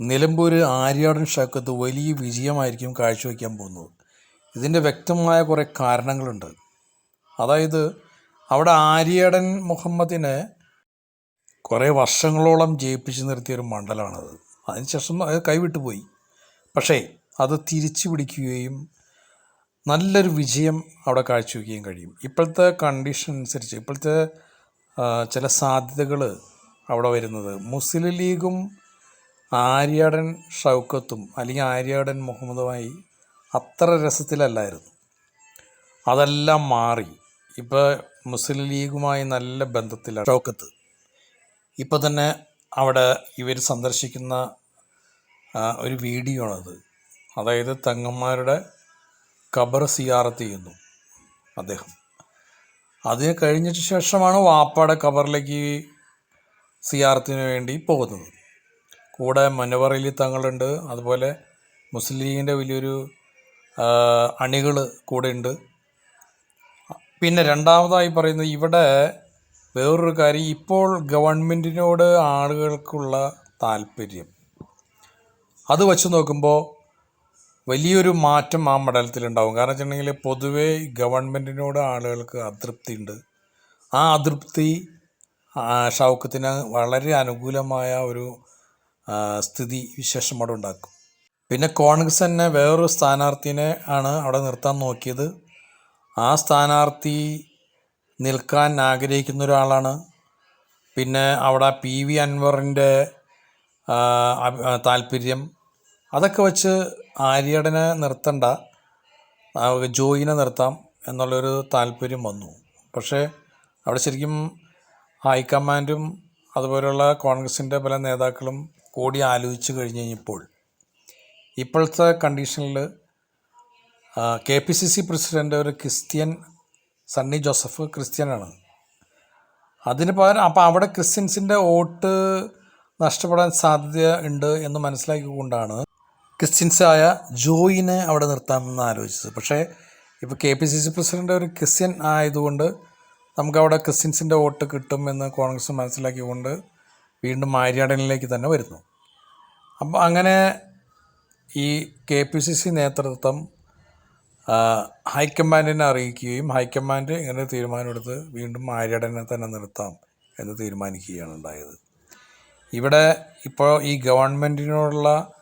നിലമ്പൂർ ആര്യാടൻ ഷാക്കത്ത് വലിയ വിജയമായിരിക്കും കാഴ്ചവെക്കാൻ പോകുന്നത്. ഇതിന്റെ വ്യക്തമായ കുറേ കാരണങ്ങളുണ്ട്. അതായത് അവിടെ ആര്യാടൻ മുഹമ്മദിനെ കുറേ വർഷങ്ങളോളം ജയിപ്പിച്ച് നിർത്തിയൊരു മണ്ഡലമാണത്. അതിനുശേഷം അത് കൈവിട്ടു പോയി. പക്ഷേ അത് തിരിച്ചു പിടിക്കുകയും നല്ലൊരു വിജയം അവിടെ കാഴ്ചവെക്കുകയും കഴിയും. ഇപ്പോഴത്തെ കണ്ടീഷൻ അനുസരിച്ച് ഇപ്പോഴത്തെ ചില സാധ്യതകൾ അവിടെ വരുന്നത്. മുസ്ലിം ലീഗും ആര്യാടൻ ഷൗക്കത്തും അല്ലെങ്കിൽ ആര്യാടൻ മുഹമ്മദുമായി അത്ര രസത്തിലല്ലായിരുന്നു. അതെല്ലാം മാറി. ഇപ്പോൾ മുസ്ലിം ലീഗുമായി നല്ല ബന്ധത്തിലാണ് ഷൗക്കത്ത്. ഇപ്പോൾ തന്നെ അവിടെ ഇവർ സന്ദർശിക്കുന്ന ഒരു വീഡിയോ ആണത് അതായത് തങ്ങന്മാരുടെ ഖബർ സിയാറത്ത് ചെയ്യുന്നു അദ്ദേഹം. അതിന് കഴിഞ്ഞിട്ട് ശേഷമാണ് വാപ്പയുടെ ഖബറിലേക്ക് സിയാറത്തിന് വേണ്ടി പോകുന്നത്. കൂടെ മനവർ അലി തങ്ങളുണ്ട്. അതുപോലെ മുസ്ലിം ലീഗിന്റെ വലിയൊരു അണികൾ കൂടെ ഉണ്ട്. പിന്നെ രണ്ടാമതായി പറയുന്നത് ഇവിടെ വേറൊരു കാര്യം ഇപ്പോൾ ഗവൺമെന്റിനോട് ആളുകൾക്കുള്ള താല്പര്യം. അത് വച്ച് നോക്കുമ്പോൾ വലിയൊരു മാറ്റം ആ മണ്ഡലത്തിലുണ്ടാവും. കാരണം വെച്ചിട്ടുണ്ടെങ്കിൽ പൊതുവേ ഗവൺമെന്റിനോട് ആളുകൾക്ക് അതൃപ്തി ഉണ്ട് ആ അതൃപ്തി ഷൗക്കത്തിന് വളരെ അനുകൂലമായ ഒരു സ്ഥിതി വിശേഷം അവിടെ ഉണ്ടാക്കും. പിന്നെ കോൺഗ്രസ് തന്നെ വേറൊരു സ്ഥാനാർത്ഥിനെ ആണ് അവിടെ നിർത്താൻ നോക്കിയത്. ആ സ്ഥാനാർത്ഥി നിൽക്കാൻ ആഗ്രഹിക്കുന്ന ഒരാളാണ്. പിന്നെ അവിടെ പി വി അൻവറിന്റെ താല്പര്യം. അതൊക്കെ വെച്ച് ആര്യടനെ നിർത്തണ്ട ജോയിനെ നിർത്താം എന്നുള്ളൊരു താല്പര്യം വന്നു. പക്ഷേ അവിടെ ശരിക്കും ഹൈക്കമാൻഡും അതുപോലെയുള്ള കോൺഗ്രസിന്റെ പല നേതാക്കളും കൂടി ആലോചിച്ച് കഴിഞ്ഞ് കഴിഞ്ഞപ്പോൾ ഇപ്പോഴത്തെ കണ്ടീഷനിൽ K P C C president ഒരു ക്രിസ്ത്യൻ സണ്ണി ജോസഫ് ക്രിസ്ത്യനാണ്. അതിന് പകരം അപ്പോൾ അവിടെ ക്രിസ്ത്യൻസിന്റെ വോട്ട് നഷ്ടപ്പെടാൻ സാധ്യത ഉണ്ട് എന്ന് മനസ്സിലാക്കിക്കൊണ്ടാണ് ക്രിസ്ത്യൻസായ ജോയിനെ അവിടെ നിർത്താമെന്ന് ആലോചിച്ചത്. പക്ഷേ ഇപ്പോൾ K P C C president ഒരു ക്രിസ്ത്യൻ ആയതുകൊണ്ട് നമുക്കവിടെ ക്രിസ്ത്യൻസിന്റെ വോട്ട് കിട്ടുമെന്ന് കോൺഗ്രസ് മനസ്സിലാക്കിക്കൊണ്ട് വീണ്ടും ആര്യാടനിലേക്ക് തന്നെ വരുന്നു. അപ്പോൾ അങ്ങനെ ഈ കെ പി സി സി നേതൃത്വം ഹൈക്കമാൻഡിനെ അറിയിക്കുകയും ഹൈക്കമാൻഡ് ഇങ്ങനെ തീരുമാനമെടുത്ത് വീണ്ടും ആര്യടനെ തന്നെ നിർത്താം എന്ന് തീരുമാനിക്കുകയാണ് ഉണ്ടായത്. ഇവിടെ ഇപ്പോൾ ഈ ഗവൺമെന്റിനോടുള്ള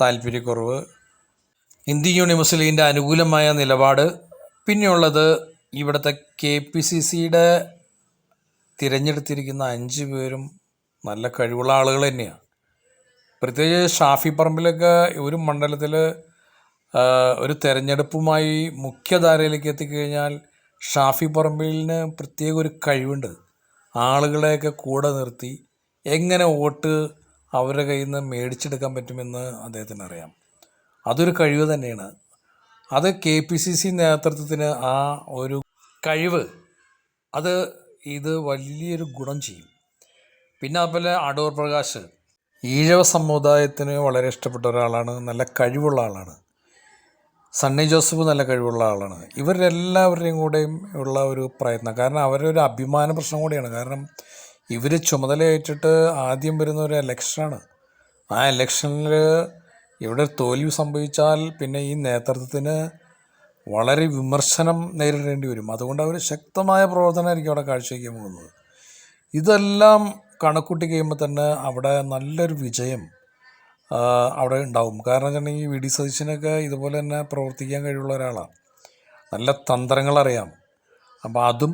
താല്പര്യക്കുറവ് ഇന്ത്യൻ മുസ്ലിം ലീഗിന്റെ അനുകൂലമായ നിലപാട് പിന്നെയുള്ളത് ഇവിടുത്തെ കെ പി സി സിയുടെ തിരഞ്ഞെടുത്തിരിക്കുന്ന അഞ്ച് പേരും നല്ല കഴിവുള്ള ആളുകൾ തന്നെയാണ്. പ്രത്യേകിച്ച് ഷാഫി പറമ്പിലൊക്കെ ഒരു മണ്ഡലത്തിൽ ഒരു തെരഞ്ഞെടുപ്പുമായി മുഖ്യധാരയിലേക്ക് എത്തിക്കഴിഞ്ഞാൽ ഷാഫി പറമ്പിലിന് പ്രത്യേക ഒരു കഴിവുണ്ട്. ആളുകളെയൊക്കെ കൂടെ നിർത്തി എങ്ങനെ വോട്ട് അവരുടെ കയ്യിൽ നിന്ന് മേടിച്ചെടുക്കാൻ പറ്റുമെന്ന് അദ്ദേഹത്തിന് അറിയാം. അതൊരു കഴിവ് തന്നെയാണ്. അത് കെ പി സി സി നേതൃത്വത്തിന് ആ ഒരു കഴിവ് അത് ഇത് വലിയൊരു ഗുണം ചെയ്യും. പിന്നെ അതുപോലെ അടൂർ പ്രകാശ് ഈഴവ സമുദായത്തിന് വളരെ ഇഷ്ടപ്പെട്ട ഒരാളാണ് നല്ല കഴിവുള്ള ആളാണ്. സണ്ണി ജോസഫ് നല്ല കഴിവുള്ള ആളാണ്. ഇവരെല്ലാവരുടെയും കൂടെയും ഉള്ള ഒരു പ്രയത്നം. കാരണം അവരൊരു അഭിമാന പ്രശ്നം കൂടിയാണ്. കാരണം ഇവർ ചുമതലയേറ്റിട്ട് ആദ്യം വരുന്ന ഒരു ഇലക്ഷനാണ് ആ ഇലക്ഷനിൽ ഇവിടെ തോൽവി സംഭവിച്ചാൽ പിന്നെ ഈ നേതൃത്വത്തിന് വളരെ വിമർശനം നേരിടേണ്ടി വരും. അതുകൊണ്ട് അവർ ശക്തമായ പ്രവർത്തനമായിരിക്കും അവിടെ കാഴ്ചവെക്കാൻ പോകുന്നത്. ഇതെല്ലാം കണക്കൂട്ടി കഴിയുമ്പോൾ തന്നെ അവിടെ നല്ലൊരു വിജയം അവിടെ ഉണ്ടാവും. കാരണം വെച്ചിട്ടുണ്ടെങ്കിൽ വി ഡി സതീശനൊക്കെ ഇതുപോലെ തന്നെ പ്രവർത്തിക്കാൻ കഴിവുള്ള ഒരാളാണ് നല്ല തന്ത്രങ്ങളറിയാം അപ്പോൾ അതും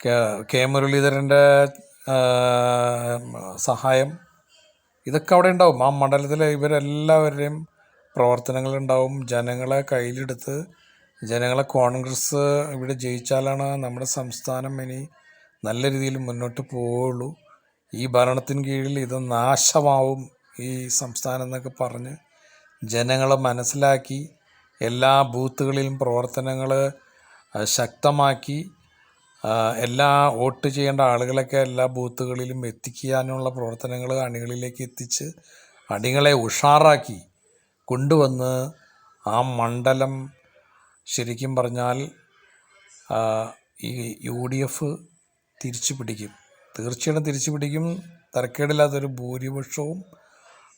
കെ കെ മുരളീധരന്റെ സഹായം ഇതൊക്കെ അവിടെ ഉണ്ടാവും. ആ മണ്ഡലത്തിലെ ഇവരെല്ലാവരുടെയും പ്രവർത്തനങ്ങളുണ്ടാവും ജനങ്ങളെ കയ്യിലെടുത്ത് ജനങ്ങളെ കോൺഗ്രസ് ഇവിടെ ജയിച്ചാലാണ് നമ്മുടെ സംസ്ഥാനം ഇനി നല്ല രീതിയിൽ മുന്നോട്ട് പോവുള്ളൂ. ഈ ഭരണത്തിന് കീഴിൽ ഇത് നാശമാവും ഈ സംസ്ഥാനം എന്നൊക്കെ പറഞ്ഞ് ജനങ്ങളെ മനസ്സിലാക്കി എല്ലാ ബൂത്തുകളിലും പ്രവർത്തനങ്ങൾ ശക്തമാക്കി എല്ലാ വോട്ട് ചെയ്യേണ്ട ആളുകളൊക്കെ എല്ലാ ബൂത്തുകളിലും എത്തിക്കാനുള്ള പ്രവർത്തനങ്ങൾ അണികളിലേക്ക് എത്തിച്ച് അണികളെ ഉഷാറാക്കി കൊണ്ടുവന്ന് ആ മണ്ഡലം ശരിക്കും പറഞ്ഞാൽ ഈ യു ഡി എഫ് തിരിച്ചു പിടിക്കും തീർച്ചയായിട്ടും തിരിച്ചു പിടിക്കും തരക്കേടില്ലാത്തൊരു ഭൂരിപക്ഷവും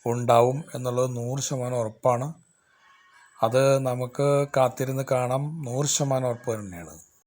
ഉണ്ടാവും എന്നുള്ളത് നൂറ് ശതമാനം ഉറപ്പാണ്. അത് നമുക്ക് കാത്തിരുന്ന് കാണാം. നൂറ് ശതമാനം ഉറപ്പ് തന്നെയാണ്.